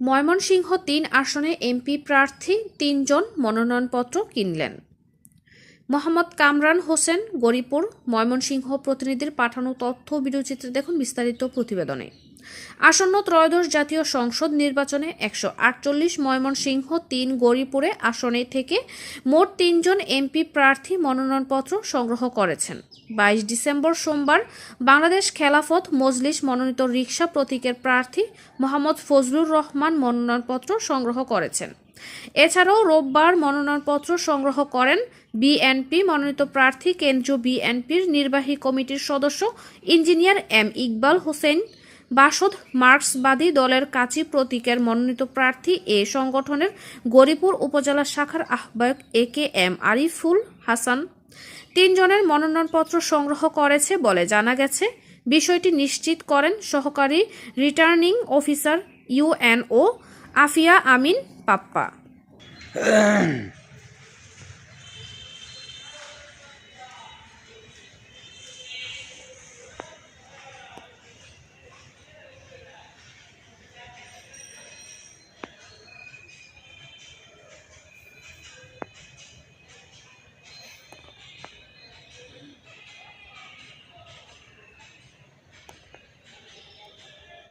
ময়মনসিংহ তিন আসনে এমপি প্রার্থী তিনজন মনোনয়নপত্র কিনলেন। মোহাম্মদ কামরান হোসেন গরিপুর ময়মনসিংহ প্রতিনিধির পাঠানো তথ্য বিরোচিত্রে দেখুন বিস্তারিত প্রতিবেদনে। আসন্ন ত্রয়োদশ জাতীয় সংসদ নির্বাচনে একশো আটচল্লিশ ময়মনসিংহ, তিন গরিপুরে আসনে থেকে মোট তিনজন এমপি প্রার্থী মনোনয়নপত্র সংগ্রহ করেছেন। বাইশ ডিসেম্বর সোমবার বাংলাদেশ খেলাফত মজলিস মনোনীত রিক্সা প্রতীকের প্রার্থী মোহাম্মদ ফজলুর রহমান মনোনয়নপত্র সংগ্রহ করেছেন। এছাড়াও রোববার মনোনয়নপত্র সংগ্রহ করেন বিএনপি মনোনীত প্রার্থী কেন্দ্রীয় বিএনপির নির্বাহী কমিটির সদস্য ইঞ্জিনিয়ার এম ইকবাল হোসেন বাসদ মার্ক্সবাদী দলের কাচি প্রতীকের মনোনীত প্রার্থী এ সংগঠনের গরিপুর উপজেলা শাখার আহ্বায়ক A K M Ariful Hasan. তিনজনের মনোনয়নপত্র সংগ্রহ করেছে বলে জানা গেছে। বিষয়টি নিশ্চিত করেন সহকারী returning officer UNO Afia Amin Pappa.